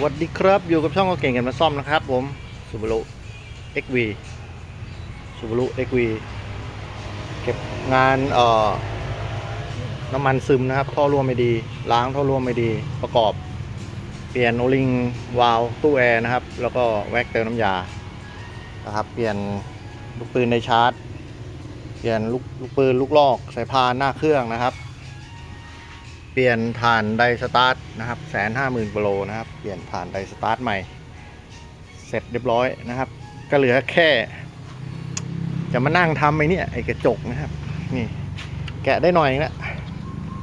วัสดีครับ อยู่กับช่องก็เก่งกันมาซ่อมนะครับผมซูบารุ XV ซูบารุ XV เก็บงานเอ่อน้ำมันซึมนะครับ ท่อรั่วไม่ดี ล้างท่อรั่วไม่ดี ประกอบ เปลี่ยนโอลิงวาล์วตู้แอร์นะครับ แล้วก็แว็กเติมน้ำยา นะครับ เปลี่ยนลูกปืนในชาร์จ เปลี่ยนลูกลูกปืนลูกลอกสายพานหน้าเครื่องนะครับ เปลี่ยนถ่านไดสตาร์ทนะครับแสนห้าหมื่นกิโลนะครับ เปลี่ยนถ่านไดสตาร์ทใหม่ เสร็จเรียบร้อยนะครับ ก็เหลือแค่ จะมานั่งทำไอ้นี่ไอ้กระจกนะครับ นี่ แกะได้หน่อยนึงแล้ว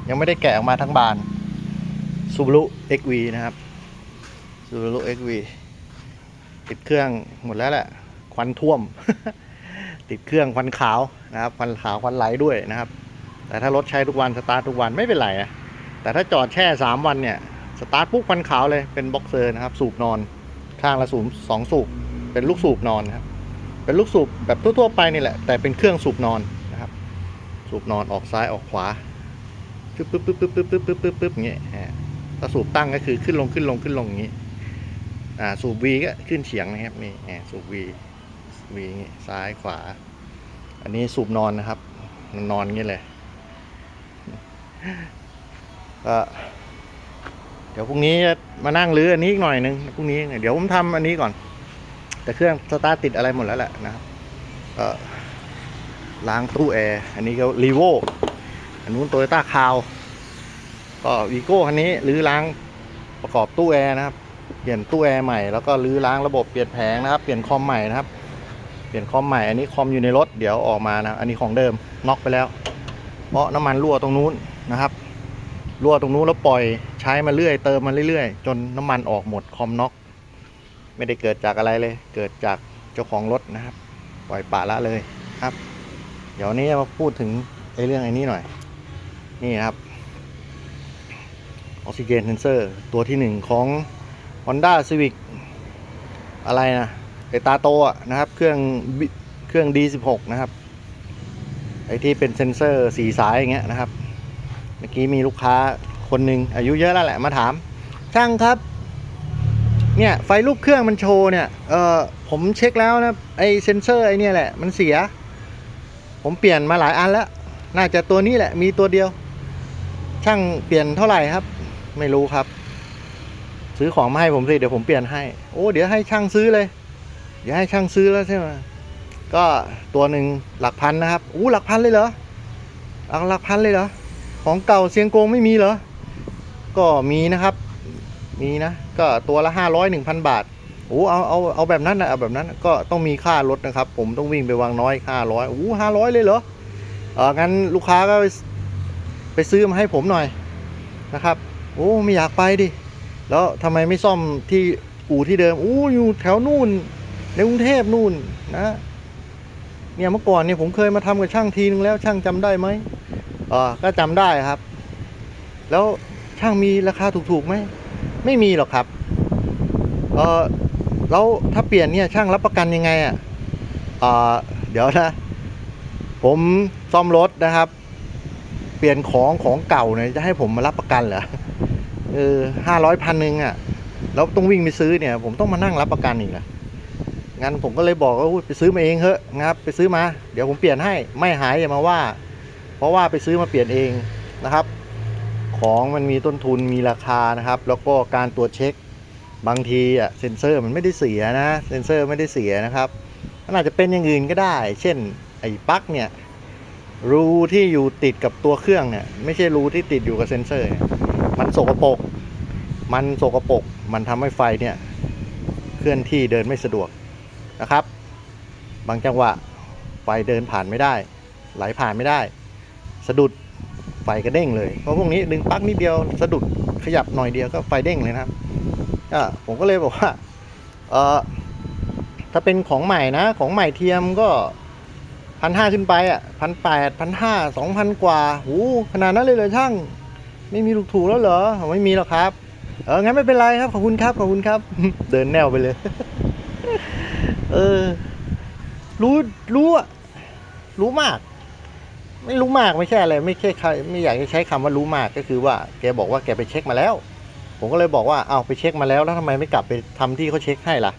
ยังไม่ได้แกะออกมาทั้งบาน Subaru XV นะครับ Subaru XV ติดเครื่องหมดแล้วแหละ ควันท่วม ติดเครื่องควันขาวนะครับ ควันขาวควันไหลด้วยนะครับ แต่ถ้ารถใช้ทุกวันสตาร์ททุกวันไม่เป็นไรอะ แต่ถ้าจอดแช่ 3 วันเนี่ย สตาร์ทปุ๊บควันขาวเลยเป็นบ็อกเซอร์นะครับ สูบนอน ข้างละสูบสองสูบ เป็นลูกสูบนอนครับ เป็นลูกสูบแบบทั่วๆไปนี่แหละ แต่เป็นเครื่องสูบนอนนะครับ สูบนอนออกซ้ายออกขวาปึ๊บปึ๊บปึ๊บปึ๊บปึ๊บปึ๊บปึ๊บปึ๊บอย่างเงี้ยอ่าถ้าสูบตั้งก็คือขึ้นลงขึ้นลงขึ้นลงอย่างงี้ อ่าสูบ V ก็ขึ้นเฉียงนะครับนี่อ่าสูบ V V อย่างงี้ซ้ายขวา อันนี้สูบนอนนะครับ มันนอนอย่างงี้เลย ก็เดี๋ยวพรุ่งนี้มานั่งรื้ออันนี้อีกหน่อยนึงพรุ่งนี้เดี๋ยวผมทำอันนี้ก่อน แต่เครื่องสตาร์ติดอะไรหมดแล้วแหละนะครับก็ล้างตู้แอร์อันนี้ก็รีโวอันนู้นโตโยต้าคาวก็วีโก้คันนี้รื้อล้างประกอบตู้แอร์นะครับ เปลี่ยนตู้แอร์ใหม่แล้วก็รื้อล้างระบบเปลี่ยนแผงนะครับ เปลี่ยนคอมใหม่นะครับ เปลี่ยนคอมใหม่อันนี้คอมอยู่ในรถเดี๋ยวออกมานะอันนี้ของเดิมน็อกไปแล้วเพราะน้ำมันรั่วตรงนู้นนะครับ รั่วตรงนู้นแล้วปล่อยใช้มาเรื่อยเติมมาเรื่อยๆ จนน้ำมันออกหมดคอมน็อก ไม่ได้เกิดจากอะไรเลย เกิดจากเจ้าของรถนะครับ ปล่อยปละละเลยครับ เดี๋ยวนี้มาพูดถึงไอ้เรื่องไอ้นี้หน่อย นี่ครับออกซิเจนเซนเซอร์ตัวที่หนึ่งของ Honda Civic อะไรนะไอตาโตะนะครับ เครื่องบิเครื่อง D16 นะครับไอที่เป็นเซนเซอร์สีสายอย่างเงี้ยนะครับ เมื่อกี้มีลูกค้าคนหนึ่งอายุเยอะแล้วแหละมาถาม ช่างครับ เนี่ยไฟรูปเครื่องมันโชว์เนี่ย เออผมเช็คแล้วนะไอเซนเซอร์ไอเนี่ยแหละ มันเสีย ผมเปลี่ยนมาหลายอันแล้ว น่าจะตัวนี้แหละมีตัวเดียว ช่างเปลี่ยนเท่าไหร่ครับ ไม่รู้ครับ ซื้อของมาให้ผมสิเดี๋ยวผมเปลี่ยนให้ โอ้เดี๋ยวให้ช่างซื้อเลย เดี๋ยวให้ช่างซื้อแล้วใช่ไหมก็ตัวหนึ่งหลักพันนะครับอู้หลักพันเลยเหรอหลักหลักพันเลยเหรอ ของเก่าเซียงโกงไม่มีเหรอ ก็มีนะครับ มีนะ ก็ตัวละห้าร้อยหนึ่งพันบาทโอ้เอาเอาเอาแบบนั้นนะเอาแบบนั้นก็ต้องมีค่ารถนะครับ ผมต้องวิ่งไปวางน้อยห้าร้อยโอ้ห้าร้อยเลยเหรอเอองั้นลูกค้าก็ไปไปซื้อมาให้ผมหน่อยนะครับ โอ้ไม่อยากไปดิ แล้วทำไมไม่ซ่อมที่อู่ที่เดิมอู้อยู่แถวนู่น ในกรุงเทพนู่นนะเนี่ยเมื่อก่อนเนี่ยผมเคยมาทำกับช่างทีนึงแล้วช่างจำได้ไหม เออก็จำได้ครับ แล้วช่างมีราคาถูกๆไหมไม่มีหรอกครับเออแล้วถ้าเปลี่ยนเนี่ยช่างรับประกันยังไงอะเออเดี๋ยวนะ ผมซ่อมรถนะครับ เปลี่ยนของของเก่าเนี่ยจะให้ผมมารับประกันเหรอเออห้าร้อยพันหนึ่งอะแล้วต้องวิ่งไปซื้อเนี่ย ผมต้องมานั่งรับประกันอีกนะงั้นผมก็เลยบอกว่าไปซื้อมาเองเถอะนะครับ ไปซื้อมา เดี๋ยวผมเปลี่ยนให้ไม่หายอย่ามาว่า เพราะว่าไปซื้อมาเปลี่ยนเองนะครับ ของมันมีต้นทุนมีราคานะครับ แล้วก็การตรวจเช็คบางทีอะเซ็นเซอร์มันไม่ได้เสียนะเซ็นเซอร์ไม่ได้เสียนะครับมันอาจจะเป็นอย่างอื่นก็ได้ เช่นไอ้ปลั๊กเนี่ยรูที่อยู่ติดกับตัวเครื่องเนี่ยไม่ใช่รูที่ติดอยู่กับเซ็นเซอร์ มันสกปรกมันสกปรกมันทำให้ไฟเนี่ยเคลื่อนที่เดินไม่สะดวกนะครับ บางจังหวะไฟเดินผ่านไม่ได้ ไหลผ่านไม่ได้ สะดุดไฟกระเด้งเลยเพราะพวกนี้ดึงปลั๊กนิดเดียวสะดุดขยับหน่อยเดียวก็ไฟเด้งเลยนะครับผมก็เลยบอกว่าเออถ้าเป็นของใหม่นะ ของใหม่เทียมก็พันห้าขึ้นไปอะพันแปดพันห้าสองพันกว่าหูขนาดนั้นเลยเหรอช่าง ไม่มีลูกถูกแล้วเหรอไม่มีหรอกครับ เอองั้นไม่เป็นไรครับขอบคุณครับขอบคุณครับ เดินแนวไปเลย เออ รู้รู้อะรู้มาก ไม่รู้มากไม่ใช่อะไรไม่ใช่ใครไม่อยากจะใช้คำว่ารู้มากก็คือว่าแกบอกว่าแกไปเช็คมาแล้ว ผมก็เลยบอกว่าเอาไปเช็คมาแล้วแล้วทำไมไม่กลับไปทำที่เขาเช็คให้ล่ะ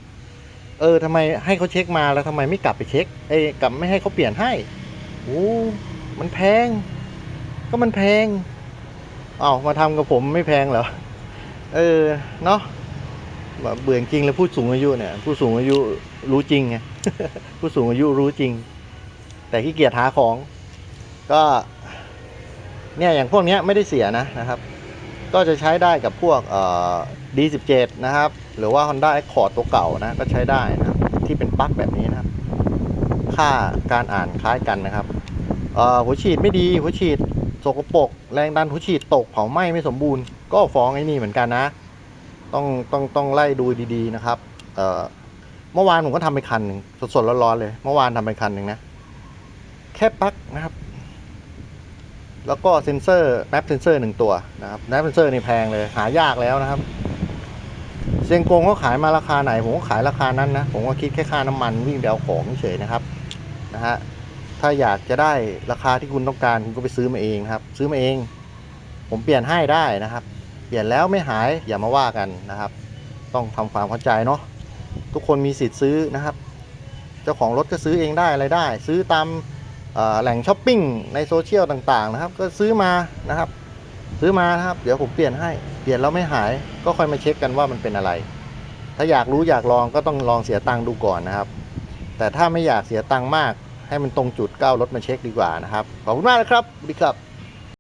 เออทำไมให้เขาเช็คมาแล้วทำไมไม่กลับไปเช็คเอ้กลับไม่ให้เขาเปลี่ยนให้โอ้มันแพง ก็มันแพงเอามาทำกับผมไม่แพงเหรอเออเนาะแบบเบื่อจริงเลยผู้สูงอายุเนี่ย ผู้สูงอายุรู้จริงไงผู้สูงอายุรู้จริง แต่ขี้เกียจหาของ ก็เนี่ยอย่างพวกนี้ไม่ได้เสียนะนะครับ ก็จะใช้ได้กับพวกเอ่อ D17 นะครับ หรือว่า Honda Accord ตัวเก่านะก็ใช้ได้นะที่เป็นปลั๊กแบบนี้นะครับ ค่าการอ่านคล้ายกันนะครับเอ่อหัวฉีดไม่ดีหัวฉีดสกปรกแรงดันหัวฉีดตกเผาไหม้ไม่สมบูรณ์ก็ฟ้องไอ้นี่เหมือนกันนะ ต้องต้องต้องไล่ดูดีๆนะครับเอ่อเมื่อวานผมก็ทำไปคันหนึ่งสดๆร้อนๆเลย เมื่อวานทำไปคันหนึ่งนะ แค่ปลั๊กนะครับ แล้วก็เซ็นเซอร์แมปเซนเซอร์หนึ่งตัวนะครับแมปเซนเซอร์นี่แพงเลยหายากแล้วนะครับเซียงกงเขาขายมาราคาไหน ผมก็ขายราคานั้นนะ ผมก็คิดแค่ค่าน้ำมันวิ่งเดาของเฉยนะครับนะฮะถ้าอยากจะได้ราคาที่คุณต้องการคุณก็ไปซื้อมาเองครับ ซื้อมาเอง ผมเปลี่ยนให้ได้นะครับ เปลี่ยนแล้วไม่หายอย่ามาว่ากันนะครับ ต้องทำความเข้าใจเนาะทุกคนมีสิทธิ์ซื้อนะครับ เจ้าของรถก็ซื้อเองได้อะไรได้ ซื้อตาม แหล่งช้อปปิ้งในโซเชียลต่างๆนะครับ ก็ซื้อมานะครับ ซื้อมานะครับ เดี๋ยวผมเปลี่ยนให้ เปลี่ยนแล้วไม่หาย ก็ค่อยมาเช็คกันว่ามันเป็นอะไร ถ้าอยากรู้อยากลองก็ต้องลองเสียตังค์ดูก่อนนะครับ แต่ถ้าไม่อยากเสียตังค์มาก ให้มันตรงจุดก้าวรถมาเช็คดีกว่านะครับ ขอบคุณมากนะครับดีครับ